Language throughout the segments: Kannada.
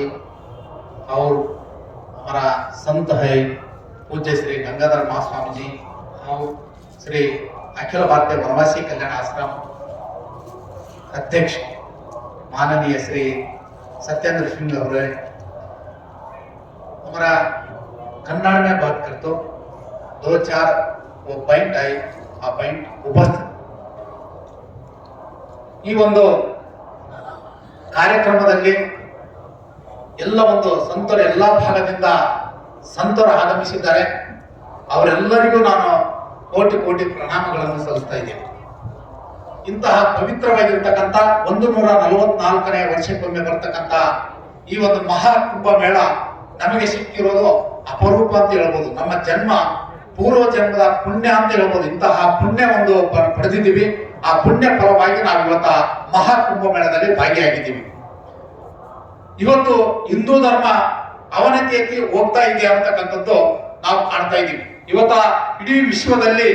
जी और हमारा संत है पूज्य श्री गंगाधर महास्वामी जी और श्री अखिल भारतीय वनवासी कल्याण आश्रम अध्यक्ष माननीय श्री सत्येंद्र सिंह अवरे हमारा कन्नड़ में बात कर तो दो चार वो पॉइंट आए ಆ ಪಾಯಿಂಟ್ ಉಪಸ್ಥಿತ ಈ ಒಂದು ಕಾರ್ಯಕ್ರಮದಲ್ಲಿ ಎಲ್ಲ ಒಂದು ಸಂತರು ಎಲ್ಲ ಭಾಗದಿಂದ ಸಂತರು ಆಗಮಿಸಿದ್ದಾರೆ. ಅವರೆಲ್ಲರಿಗೂ ನಾನು ಕೋಟಿ ಕೋಟಿ ಪ್ರಣಾಮಗಳನ್ನು ಸಲ್ಲಿಸ್ತಾ ಇದ್ದೇನೆ. ಇಂತಹ ಪವಿತ್ರವಾಗಿರ್ತಕ್ಕಂಥ ಒಂದು ನೂರ ನಲವತ್ನಾಲ್ಕನೇ ವರ್ಷಕ್ಕೊಮ್ಮೆ ಬರ್ತಕ್ಕಂಥ ಈ ಒಂದು ಮಹಾ ಕುಂಭ ಮೇಳ ನಮಗೆ ಸಿಕ್ಕಿರೋದು ಅಪರೂಪ ಅಂತ ಹೇಳ್ಬೋದು. ನಮ್ಮ ಜನ್ಮ ಪೂರ್ವ ಜನ್ಮದ ಪುಣ್ಯ ಅಂತ ಹೇಳ್ಬೋದು. ಇಂತಹ ಪುಣ್ಯ ಒಂದು ಪಡೆದಿದ್ದೀವಿ. ಆ ಪುಣ್ಯ ಫಲವಾಗಿ ನಾವು ಇವತ್ತ ಮಹಾ ಕುಂಭ ಮೇಳದಲ್ಲಿ ಭಾಗಿಯಾಗಿದ್ದೀವಿ. ಇವತ್ತು ಹಿಂದೂ ಧರ್ಮ ಅವನತಿಯಕ್ಕೆ ಹೋಗ್ತಾ ಇದೆ ಅಂತಕ್ಕಂಥದ್ದು ನಾವು ಕಾಣ್ತಾ ಇದ್ದೀವಿ. ಇವತ್ತ ಇಡೀ ವಿಶ್ವದಲ್ಲಿ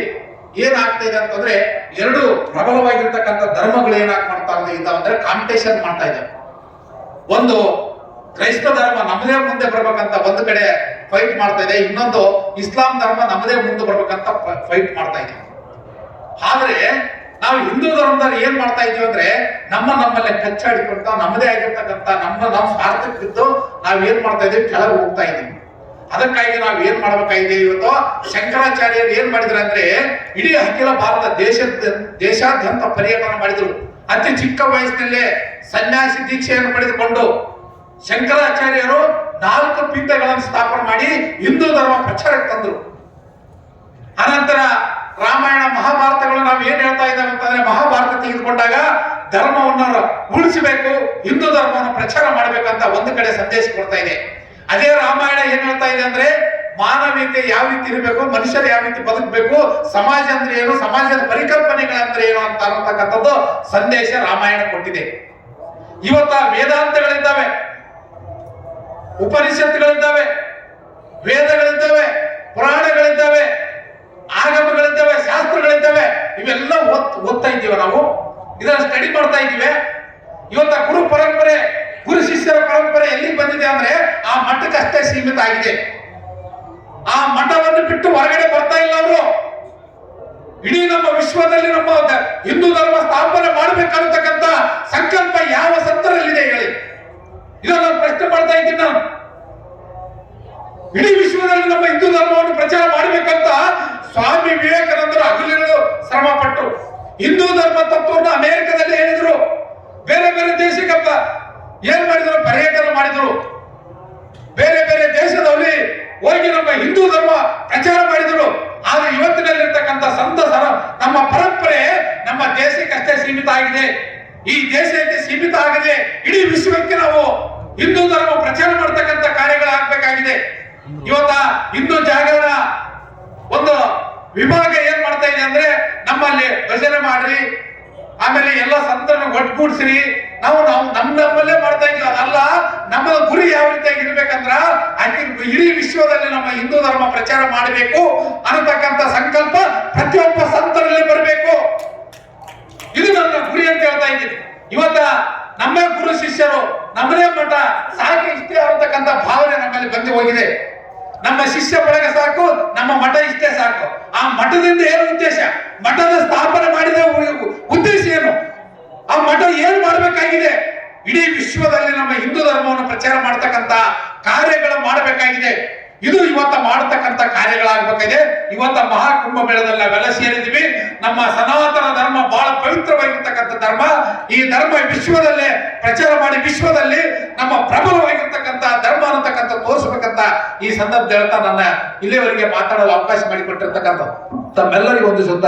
ಏನಾಗ್ತಾ ಇದೆ ಅಂತಂದ್ರೆ ಎರಡು ಪ್ರಬಲವಾಗಿರ್ತಕ್ಕಂಥ ಧರ್ಮಗಳು ಏನಾಗ್ ಮಾಡ್ತಾ ಇದೆ ಅಂದ್ರೆ ಕಾಂಪಿಟೇಷನ್ ಮಾಡ್ತಾ ಇದೆ. ಒಂದು ಕ್ರೈಸ್ತ ಧರ್ಮ ನಮ್ಮದೇ ಮುಂದೆ ಬರ್ಬೇಕಂತ ಒಂದು ಕಡೆ ಫೈಟ್ ಮಾಡ್ತಾ ಇದೆ. ಇನ್ನೊಂದು ಇಸ್ಲಾಂ ಧರ್ಮ ನಮ್ಮದೇ ಮುಂದೆ ಬರ್ಬೇಕಂತ ಫೈಟ್ ಮಾಡ್ತಾ ಇದೆ. ಆದ್ರೆ ನಾವು ಹಿಂದೂ ಧರ್ಮದಲ್ಲಿ ಏನ್ ಮಾಡ್ತಾ ಇದೀವಿ ಅಂದ್ರೆ ನಮ್ಮ ನಮ್ಮಲ್ಲೇ ಕಚ್ಚಾಡಿಕೊಂತ ನಮ್ಮದೇ ಆಗಿರ್ತಕ್ಕಂಥ ನಮ್ಮ ನಮ್ಮ ಸ್ವಾರ್ಥಕ್ಕಿದ್ದು ನಾವ್ ಏನ್ ಮಾಡ್ತಾ ಇದೀವಿ ಕೆಳಗೆ ಹೋಗ್ತಾ ಇದೀವಿ ಅದಕ್ಕಾಗಿ ನಾವ್ ಏನ್ ಮಾಡ್ಬೇಕಾಗಿದೆ ಇವತ್ತು? ಶಂಕರಾಚಾರ್ಯರು ಏನ್ ಮಾಡಿದ್ರು ಅಂದ್ರೆ ಇಡೀ ಅಖಿಲ ಭಾರತ ದೇಶ ದೇಶಾದ್ಯಂತ ಪರ್ಯಟನ ಮಾಡಿದ್ರು. ಅತಿ ಚಿಕ್ಕ ವಯಸ್ಸಿನಲ್ಲೇ ಸನ್ಯಾಸಿ ದೀಕ್ಷೆಯನ್ನು ಪಡೆದುಕೊಂಡು ಶಂಕರಾಚಾರ್ಯರು ನಾಲ್ಕು ಪೀಠಗಳನ್ನು ಸ್ಥಾಪನೆ ಮಾಡಿ ಹಿಂದೂ ಧರ್ಮ ಪ್ರಚಾರಕ್ಕೆ ತಂದ್ರು. ಅನಂತರ ರಾಮಾಯಣ ಮಹಾಭಾರತಗಳು ನಾವು ಏನ್ ಹೇಳ್ತಾ ಇದ್ದಾವೆ ಅಂತಂದ್ರೆ ಮಹಾಭಾರತ ತೆಗೆದುಕೊಂಡಾಗ ಧರ್ಮವನ್ನು ಉಳಿಸಬೇಕು, ಹಿಂದೂ ಧರ್ಮವನ್ನು ಪ್ರಚಾರ ಮಾಡಬೇಕಂತ ಒಂದು ಕಡೆ ಸಂದೇಶ ಕೊಡ್ತಾ ಇದೆ. ಅದೇ ರಾಮಾಯಣ ಏನ್ ಹೇಳ್ತಾ ಇದೆ ಅಂದ್ರೆ ಮಾನವೀಯತೆ ಯಾವ ರೀತಿ ಇರಬೇಕು, ಮನುಷ್ಯರು ಯಾವ ರೀತಿ ಬದುಕಬೇಕು, ಸಮಾಜ ಅಂದ್ರೆ ಏನು, ಸಮಾಜದ ಪರಿಕಲ್ಪನೆಗಳಂದ್ರೆ ಏನು ಅಂತ ಅನ್ನತಕ್ಕಂಥದ್ದು ಸಂದೇಶ ರಾಮಾಯಣ ಕೊಟ್ಟಿದೆ. ಇವತ್ತ ವೇದಾಂತಗಳಿದ್ದಾವೆ, ಉಪನಿಷತ್ತುಗಳಿದ್ದಾವೆ, ವೇದಗಳಿದ್ದಾವೆ ಇವೆಲ್ಲ ಓದ್ ಓದ್ತಾ ಇದ್ದೀವಿ ನಾವು. ಇದನ್ನ ಸ್ಟಡಿ ಮಾಡ್ತಾ ಇದ್ದೀವಿ. ಇವತ್ತ ಗುರು ಪರಂಪರೆ, ಗುರು ಶಿಷ್ಯರ ಪರಂಪರೆ ಎಲ್ಲಿ ಬಂದಿದೆ ಅಂದ್ರೆ ಆ ಮಠಕ್ಕಷ್ಟೇ ಸೀಮಿತ ಆಗಿದೆ. ಆ ಮಠವನ್ನು ಬಿಟ್ಟು ಹೊರಗಡೆ ಬರ್ತಾ ಇಲ್ಲ ಅವರು. ಇಡೀ ನಮ್ಮ ವಿಶ್ವದಲ್ಲಿ ನಮ್ಮ ಹಿಂದೂ ಧರ್ಮ ಸ್ಥಾಪನೆ ಮಾಡಬೇಕನ್ನತಕ್ಕಂತ ಸಂಕಲ್ಪ ಯಾವ ಸಂತರಲ್ಲಿದೆ ಹೇಳಿ. ಇದನ್ನ ನಾನು ಪ್ರಶ್ನೆ ಮಾಡ್ತಾ ಇದ್ದೀನಿ ನಾನು. ಇಡೀ ವಿಶ್ವದಲ್ಲಿ ನಮ್ಮ ಹಿಂದೂ ಧರ್ಮವನ್ನು ಪ್ರಚಾರ ಮಾಡಬೇಕಂತ ಸ್ವಾಮಿ ವಿವೇಕಾನಂದರು ಹಗಲಿರುಳು ಶ್ರಮ ಪಟ್ಟರು ಹಿಂದೂ ಧರ್ಮ ತತ್ವವನ್ನು ಅಮೆರಿಕದಲ್ಲಿ ಹೇಳಿದ್ರು. ಬೇರೆ ಬೇರೆ ದೇಶಕ್ಕಪ್ಪ ಏನ್ ಮಾಡಿದ್ರು? ಪರ್ಯಟನ ಮಾಡಿದ್ರು. ಬೇರೆ ಬೇರೆ ದೇಶದಲ್ಲಿ ಹೋಗಿ ನಮ್ಮ ಹಿಂದೂ ಧರ್ಮ ಪ್ರಚಾರ ಮಾಡಿದ್ರು. ಆದ್ರೆ ಇವತ್ತಿನಲ್ಲಿರ್ತಕ್ಕಂಥ ಸಂತ ಸರ ನಮ್ಮ ಪರಂಪರೆ ನಮ್ಮ ದೇಶಕ್ಕಷ್ಟೇ ಸೀಮಿತ ಆಗಿದೆ. ಈ ದೇಶಕ್ಕೆ ಸೀಮಿತ ಆಗಿದೆ. ಇಡೀ ವಿಶ್ವಕ್ಕೆ ನಾವು ಹಿಂದೂ ಧರ್ಮ ಪ್ರಚಾರ ಮಾಡ್ತಕ್ಕಂಥ ಕಾರ್ಯಗಳಾಗಬೇಕಾಗಿದೆ ಇವತ್ತ ಹಿಂದೂ ಜಾಗರಣ ಒಂದು ವಿಭಾಗ ಏನ್ ಮಾಡ್ತಾ ಇದೆ ಅಂದ್ರೆ ನಮ್ಮಲ್ಲಿ ಭಜನೆ ಮಾಡ್ರಿ. ಆಮೇಲೆ ಎಲ್ಲ ಸಂತರನ್ನು ಒಟ್ಟುಗೂಡ್ಸಿರಿ ನಾವು ನಾವು ನಮ್ ನಮ್ಮಲ್ಲೇ ಮಾಡ್ತಾ ಇದೀವಿ ಅದಲ್ಲ, ನಮ್ಮ ಗುರಿ ಯಾವ ರೀತಿಯಾಗಿ ಇರ್ಬೇಕಂದ್ರ ಇಡೀ ವಿಶ್ವದಲ್ಲಿ ನಮ್ಮ ಹಿಂದೂ ಧರ್ಮ ಪ್ರಚಾರ ಮಾಡಬೇಕು ಅನ್ನತಕ್ಕಂಥ ಸಂಕಲ್ಪ ಪ್ರತಿಯೊಬ್ಬ ಸಂತರಲ್ಲಿ ಬರಬೇಕು. ಇದು ನನ್ನ ಗುರಿ ಅಂತ ಹೇಳ್ತಾ ಇದ್ದೀನಿ. ಇವತ್ತ ನಮ್ಮ ಗುರು ಶಿಷ್ಯರು ನಮ್ಮದೇ ಮಠ ಸಾಕು ಇಷ್ಟೇ ಅನ್ನತಕ್ಕಂಥ ಭಾವನೆ ನಮ್ಮಲ್ಲಿ ಬಂದು ಹೋಗಿದೆ. ನಮ್ಮ ಶಿಷ್ಯ ಬಳಗ ಸಾಕು, ನಮ್ಮ ಮಠ ಇಷ್ಟೇ ಸಾಕು. ಆ ಮಠದಿಂದ ಏನು ಉದ್ದೇಶ? ಮಠದ ಸ್ಥಾಪನೆ ಮಾಡಿದ ಉದ್ದೇಶ ಏನು? ಆ ಮಠ ಏನ್ ಮಾಡಬೇಕಾಗಿದೆ? ಇಡೀ ವಿಶ್ವದಲ್ಲಿ ನಮ್ಮ ಹಿಂದೂ ಧರ್ಮವನ್ನು ಪ್ರಚಾರ ಮಾಡತಕ್ಕಂತ ಕಾರ್ಯಗಳು ಮಾಡಬೇಕಾಗಿದೆ. ಇದು ಇವತ್ತ ಮಾಡತಕ್ಕಂತ ಕಾರ್ಯಗಳಾಗಬೇಕಾಗಿದೆ. ಇವತ್ತ ಮಹಾಕುಂಭ ಮೇಳದಲ್ಲಿ ನಾವೆಲ್ಲ ಸೇರಿದ್ದೀವಿ. ನಮ್ಮ ಸನಾತನ ಧರ್ಮ ಬಹಳ ಪವಿತ್ರವಾಗಿರ್ತಕ್ಕಂಥ ಧರ್ಮ. ಈ ಧರ್ಮ ವಿಶ್ವದಲ್ಲೇ ಪ್ರಚಾರ ಮಾಡಿ ವಿಶ್ವದಲ್ಲಿ ನಮ್ಮ ಪ್ರಬಲವಾಗಿರ್ತಕ್ಕಂಥ ಧರ್ಮ ಅನ್ನತಕ್ಕಂಥ ತೋರಿಸಬೇಕಂತ ಈ ಸಂದರ್ಭ ಹೇಳ್ತಾ ನನ್ನ ಇಲ್ಲಿವರೆಗೆ ಮಾತಾಡಲು ಅವಕಾಶ ಮಾಡಿಕೊಟ್ಟಿರ್ತಕ್ಕಂಥ ತಮ್ಮೆಲ್ಲರಿಗೂ ಒಂದು ಸುತ್ತ